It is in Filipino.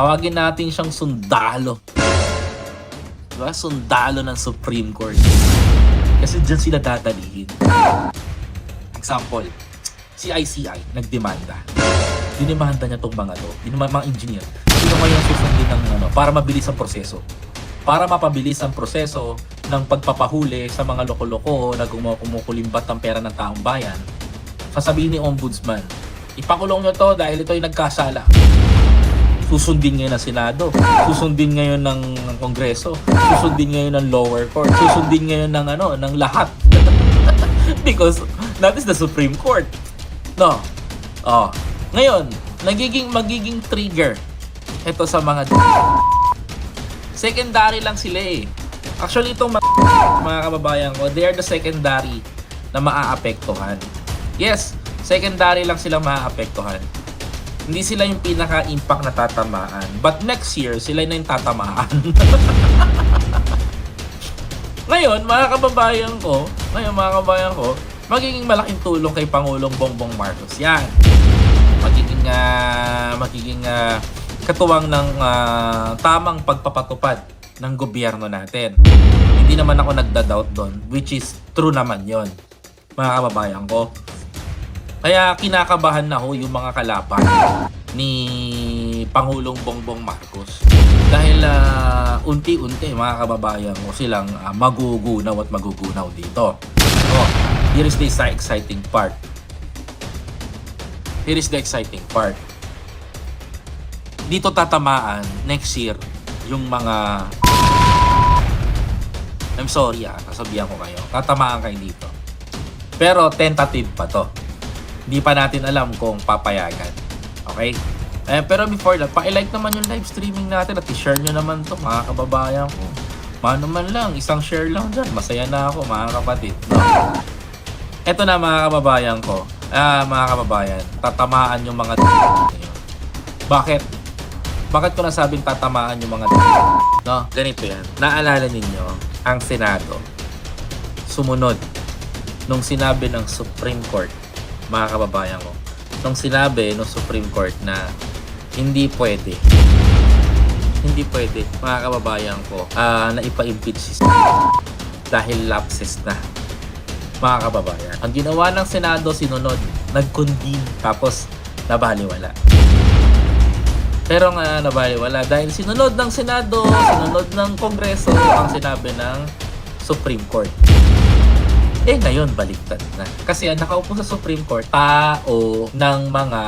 Tawagin natin siyang sundalo. Diba? Sundalo ng Supreme Court. Kasi dyan sila dadalihin. Example, si ICI nagdemanda. Dinemanda niya tong mga to, yung mga, engineer. Sino ngayon susundin ng ano, para mabilis ang proseso. Para mapabilis ang proseso ng pagpapahuli sa mga loko-loko na kumukulimbat ng pera ng taong bayan, sasabihin ni Ombudsman, ipakulong nyo to dahil ito ay nagkasala. Susundin ngayon ng Senado, susundin ngayon ng, ng Kongreso, susundin ngayon ng lower court, susundin ngayon ng ano, ng lahat. Because that is the Supreme Court. No. Oh. Ngayon, nagiging magiging trigger ito sa mga secondary lang sila eh. Actually itong mga, mga kababayan ko, they are the secondary na maaapektuhan. Yes, secondary lang sila maaapektuhan. Hindi sila yung pinaka-impact na tatamaan. But next year, sila na yung tatamaan. ngayon, mga kababayan ko, ngayon mga kababayan ko, magiging malaking tulong kay Pangulong Bongbong Marcos. Yan. Magiging, ah, magiging ah, katuwang ng ah, tamang pagpapatupad ng gobyerno natin. Hindi naman ako nagda-doubt doon, which is true naman yon mga kababayan ko. Kaya kinakabahan na ho yung mga kalaban ni Pangulong Bongbong Marcos. Dahil ah, unti-unti mga kababayan ko silang ah, magugunaw at magugunaw dito. Oh, here is the exciting part. Here is the exciting part. Dito tatamaan next year yung mga I'm sorry ah, sasabihan ko kayo. Tatamaan kayo dito. Pero tentative pa to. Hindi pa natin alam kung papayagan. Okay? Eh, pero before that, pa-like naman yung live streaming natin at i-share nyo naman to mga kababayan ko. Mano man lang, isang share lang dyan. Masaya na ako mga kapatid. Ito na mga kababayan ko. Ah, mga kababayan, tatamaan yung mga. Bakit? Bakit ko nasabing tatamaan yung mga No, ganito yan. Naalala ninyo, ang Senado, sumunod nung sinabi ng Supreme Court, mga kababayan ko, nung sinabi ng Supreme Court na hindi pwede, hindi pwede, mga kababayan ko, ah, na ipa-impeach si dahil lapses na mga kababayan. Ang ginawa ng Senado, sinunod, nag-convene, tapos nabaliwala. Pero nga nabaliwala dahil sinunod ng Senado, sinunod ng Kongreso ang sinabi ng Supreme Court. Eh ngayon baliktad na. Kasi ang nakaupo sa Supreme Court, tao ng mga